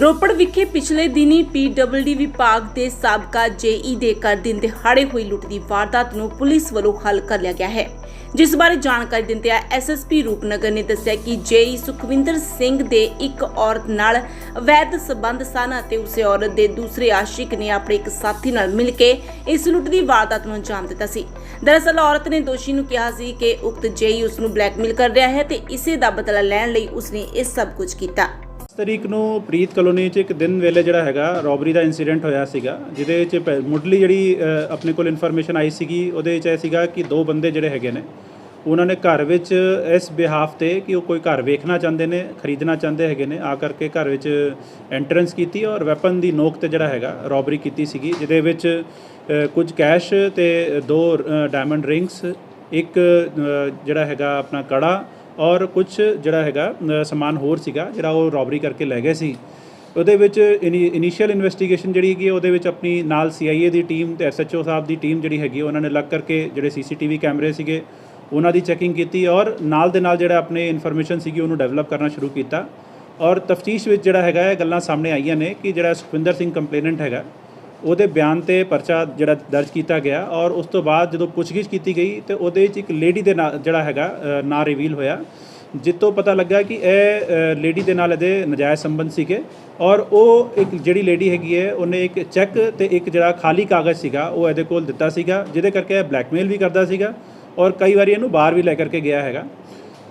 ਰੋਪੜ ਵਿਖੇ ਪਿਛਲੇ ਦਿਨੀ ਪੀਡਬਲਡੀ ਵਿਭਾਗ ਦੇ ਸਾਬਕਾ ਜੇਈ ਦੇ ਘਰ ਦਿਨ ਦਿਹਾੜੇ ਹੋਈ ਲੁੱਟ ਦੀ ਵਾਰਦਾਤ ਨੂੰ ਪੁਲਿਸ ਵੱਲੋਂ ਹੱਲ ਕਰ ਲਿਆ ਗਿਆ ਹੈ। ਜਿਸ ਬਾਰੇ ਜਾਣਕਾਰੀ ਦਿੰਦਿਆਂ ਐਸਐਸਪੀ ਰੂਪਨਗਰ ਨੇ ਦੱਸਿਆ ਕਿ ਜੇਈ ਸੁਖਵਿੰਦਰ ਸਿੰਘ ਦੇ ਇੱਕ ਔਰਤ ਨਾਲ ਅਵੈਧ ਸਬੰਧ ਸਨ ਅਤੇ ਉਸੇ ਔਰਤ ਦੇ ਦੂਸਰੇ ਆਸ਼ਿਕ ਨੇ ਆਪਣੇ ਇੱਕ ਸਾਥੀ ਨਾਲ ਮਿਲ ਕੇ ਇਸ ਲੁੱਟ ਦੀ ਵਾਰਦਾਤ ਨੂੰ ਅੰਜਾਮ ਦਿੱਤਾ ਸੀ। ਦਰਅਸਲ, ਔਰਤ ਨੇ ਦੋਸ਼ੀ ਨੂੰ ਕਿਹਾ ਸੀ ਕਿ ਉਕਤ ਜੇਈ ਉਸ ਨੂੰ ਬਲੈਕਮੇਲ ਕਰ ਰਿਹਾ ਹੈ ਤੇ ਇਸੇ ਦਾ ਬਦਲਾ ਲੈਣ ਲਈ ਉਸਨੇ ਇਹ ਸਭ ਕੁਝ ਕੀਤਾ। ਤਰੀਕ ਨੂੰ ਪ੍ਰੀਤ ਕਲੋਨੀ 'ਚ ਇੱਕ ਦਿਨ ਵੇਲੇ ਜਿਹੜਾ ਹੈਗਾ ਰੋਬਰੀ ਦਾ ਇਨਸੀਡੈਂਟ ਹੋਇਆ ਸੀਗਾ ਜਿਹਦੇ 'ਚ ਪਹਿ- ਮੁੱਢਲੀ ਜਿਹੜੀ ਅ, ਆਪਣੇ ਕੋਲ ਇਨਫੋਰਮੇਸ਼ਨ ਆਈ ਸੀਗੀ ਉਹਦੇ 'ਚ ਇਹ ਸੀਗਾ ਕਿ ਦੋ ਬੰਦੇ ਜਿਹੜੇ ਹੈਗੇ ਨੇ ਉਹਨਾਂ ਨੇ ਘਰ ਵਿੱਚ ਇਸ ਬਿਹਾਫ ਤੇ ਕਿ ਉਹ ਕੋਈ ਘਰ ਵੇਖਣਾ ਚਾਹੁੰਦੇ ਨੇ ਖਰੀਦਣਾ ਚਾਹੁੰਦੇ ਹੈਗੇ ਨੇ ਆ ਕਰਕੇ ਘਰ ਵਿੱਚ ਐਂਟਰੈਂਸ ਕੀਤੀ ਔਰ ਵੈਪਨ ਦੀ ਨੋਕ ਤੇ ਜਿਹੜਾ ਹੈਗਾ ਰੋਬਰੀ ਕੀਤੀ ਸੀਗੀ ਜਿਹਦੇ ਵਿੱਚ ਅ, ਕੁਝ ਕੈਸ਼ ਤੇ ਦੋ ਡਾਇਮੰਡ ਰਿੰਗਸ ਇੱਕ ਅ, ਜਿਹੜਾ ਹੈਗਾ ਆਪਣਾ ਕੜਾ ਔਰ ਕੁਝ ਜਿਹੜਾ ਹੈਗਾ ਸਮਾਨ ਹੋਰ ਸੀਗਾ, ਜਿਹੜਾ ਉਹ ਰੋਬਰੀ ਕਰਕੇ ਲੈ ਗਏ ਸੀ। ਉਹਦੇ ਵਿੱਚ ਇਨੀਸ਼ੀਅਲ ਇਨਵੈਸਟੀਗੇਸ਼ਨ ਜਿਹੜੀ ਹੈਗੀ ਉਹਦੇ ਵਿੱਚ ਆਪਣੀ ਨਾਲ ਸੀਆਈਏ ਦੀ ਟੀਮ ਤੇ ਐਸਐਚਓ ਸਾਹਿਬ ਦੀ ਟੀਮ ਜਿਹੜੀ ਹੈਗੀ ਉਹਨਾਂ ਨੇ ਲੱਗ ਕਰਕੇ ਜਿਹੜੇ ਸੀਸੀਟੀਵੀ ਕੈਮਰੇ ਸੀਗੇ, ਉਹਨਾਂ ਦੀ ਚੈਕਿੰਗ ਕੀਤੀ ਔਰ ਨਾਲ ਦੇ ਨਾਲ ਜਿਹੜਾ ਆਪਣੇ ਇਨਫੋਰਮੇਸ਼ਨ ਸੀਗੀ, ਉਹਨੂੰ ਡਿਵੈਲਪ ਕਰਨਾ ਸ਼ੁਰੂ ਕੀਤਾ। ਔਰ ਤਫਤੀਸ਼ ਵਿੱਚ ਜਿਹੜਾ ਹੈਗਾ, ਇਹ ਗੱਲਾਂ ਸਾਹਮਣੇ ਆਈਆਂ ਨੇ ਕਿ ਜਿਹੜਾ ਸੁਖਵਿੰਦਰ ਸਿੰਘ ਕੰਪਲੇਨੈਂਟ ਹੈਗਾ ਉਹਦੇ ਬਿਆਨ ਤੇ ਪਰਚਾ ਜਿਹੜਾ ਦਰਜ ਕੀਤਾ ਗਿਆ ਔਰ ਉਸ ਤੋਂ ਬਾਅਦ ਜਦੋਂ ਪੁੱਛਗਿੱਛ ਕੀਤੀ ਗਈ ਤੇ ਉਹਦੇ ਵਿੱਚ ਇੱਕ ਲੇਡੀ ਦੇ ਨਾਂ ਜਿਹੜਾ ਹੈਗਾ ਨਾਂ ਰਿਵੀਲ ਹੋਇਆ ਜਿੱਤੋਂ ਪਤਾ ਲੱਗਾ ਕਿ ਇਹ ਲੇਡੀ ਦੇ ਨਾਲ ਇਹਦੇ ਨਜਾਇਜ਼ ਸੰਬੰਧ ਸੀਗੇ ਔਰ ਉਹ ਇੱਕ ਜਿਹੜੀ ਲੇਡੀ ਹੈਗੀ ਹੈ, ਉਹਨੇ ਇੱਕ ਚੈੱਕ ਤੇ ਇੱਕ ਜਿਹੜਾ ਖਾਲੀ ਕਾਗਜ਼ ਸੀਗਾ, ਉਹ ਇਹਦੇ ਕੋਲ ਦਿੱਤਾ ਸੀਗਾ, ਜਿਹਦੇ ਕਰਕੇ ਇਹ ਬਲੈਕਮੇਲ ਵੀ ਕਰਦਾ ਸੀਗਾ ਔਰ ਕਈ ਵਾਰੀ ਇਹਨੂੰ ਬਾਹਰ ਵੀ ਲੈ ਕਰਕੇ ਗਿਆ ਹੈਗਾ।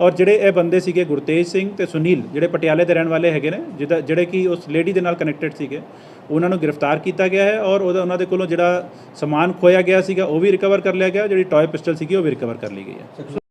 ਔਰ ਜਿਹੜੇ ਇਹ ਬੰਦੇ ਸੀਗੇ ਗੁਰਤੇਜ ਸਿੰਘ ਤੇ ਸੁਨੀਲ, ਜਿਹੜੇ ਪਟਿਆਲੇ ਦੇ ਰਹਿਣ ਵਾਲੇ ਹੈਗੇ ਨੇ, ਜਿਹਦਾ ਜਿਹੜੇ ਕਿ ਉਸ ਲੇਡੀ ਦੇ ਨਾਲ ਕਨੈਕਟਡ ਸੀਗੇ, ਉਹਨਾਂ ਨੂੰ ਗ੍ਰਿਫਤਾਰ ਕੀਤਾ ਗਿਆ ਹੈ ਔਰ ਉਹਦਾ ਉਹਨਾਂ ਦੇ ਕੋਲੋਂ ਜਿਹੜਾ ਸਮਾਨ ਖੋਇਆ ਗਿਆ ਸੀਗਾ, ਉਹ ਵੀ ਰਿਕਵਰ ਕਰ ਲਿਆ ਗਿਆ, ਜਿਹੜੀ ਟੌਏ ਪਿਸਟਲ ਸੀਗੀ, ਉਹ ਵੀ ਰਿਕਵਰ ਕਰ ਲਈ ਗਈ ਹੈ।